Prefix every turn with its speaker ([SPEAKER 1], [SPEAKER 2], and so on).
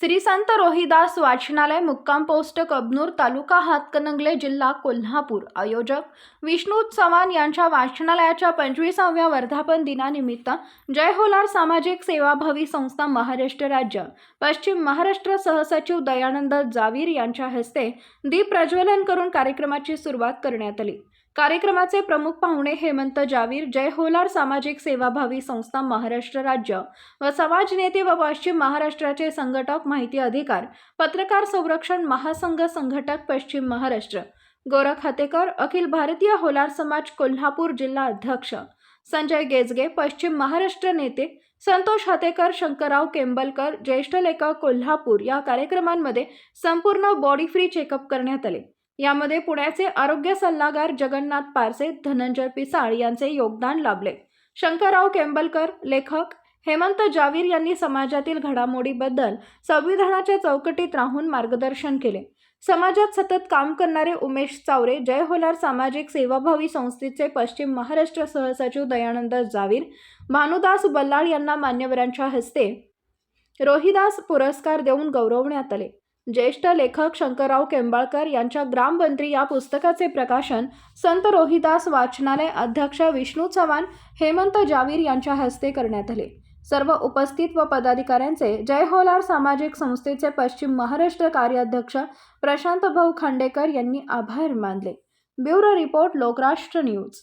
[SPEAKER 1] श्री संत रोहिदास वाचनालय मुक्काम पोस्ट कबनूर तालुका हातकणंगले जिल्हा कोल्हापूर. आयोजक विष्णू चव्हाण यांच्या वाचनालयाच्या पंचवीसाव्या वर्धापन दिनानिमित्त जय होलार सामाजिक सेवाभावी संस्था महाराष्ट्र राज्य. पश्चिम महाराष्ट्र सहसचिव दयानंद जावीर यांच्या हस्ते दीप प्रज्वलन करून कार्यक्रमाची सुरुवात करण्यात आली. कार्यक्रमाचे प्रमुख पाहुणे हेमंत जावीर जय होलार सामाजिक सेवाभावी संस्था महाराष्ट्र राज्य व समाज नेते व पश्चिम महाराष्ट्राचे संघटक माहिती अधिकार पत्रकार संरक्षण महासंघ संघटक पश्चिम महाराष्ट्र. गोरख हातेकर अखिल भारतीय होलार समाज कोल्हापूर जिल्हा अध्यक्ष. संजय गेजगे पश्चिम महाराष्ट्र नेते संतोष हातेकर शंकरराव केंबलकर ज्येष्ठ लेखक कोल्हापूर या कार्यक्रमांमध्ये संपूर्ण बॉडी फ्री चेकअप करण्यात आले. यामध्ये पुण्याचे आरोग्य सल्लागार जगन्नाथ पारसे धनंजय पिसाळ यांचे योगदान लाभले. शंकरराव केंबलकर लेखक हेमंत जावीर यांनी समाजातील घडामोडीबद्दल संविधानाच्या चौकटीत राहून मार्गदर्शन केले. समाजात सतत काम करणारे उमेश चावरे जय होलार सामाजिक सेवाभावी संस्थेचे पश्चिम महाराष्ट्र सहसचिव दयानंद जावीर भानुदास बल्लाळ यांना मान्यवरांच्या हस्ते रोहिदास पुरस्कार देऊन गौरवण्यात आले. ज्येष्ठ लेखक शंकरराव केंबाळकर यांच्या ग्रामबंत्री या पुस्तकाचे प्रकाशन संत रोहिदास वाचनालय अध्यक्ष विष्णू चव्हाण हेमंत जावीर यांच्या हस्ते करण्यात आले. सर्व उपस्थित व पदाधिकाऱ्यांचे जय होलार सामाजिक संस्थेचे पश्चिम महाराष्ट्र कार्याध्यक्ष प्रशांत भाऊ खांडेकर यांनी आभार मानले. Bureau report Lokrashtra news.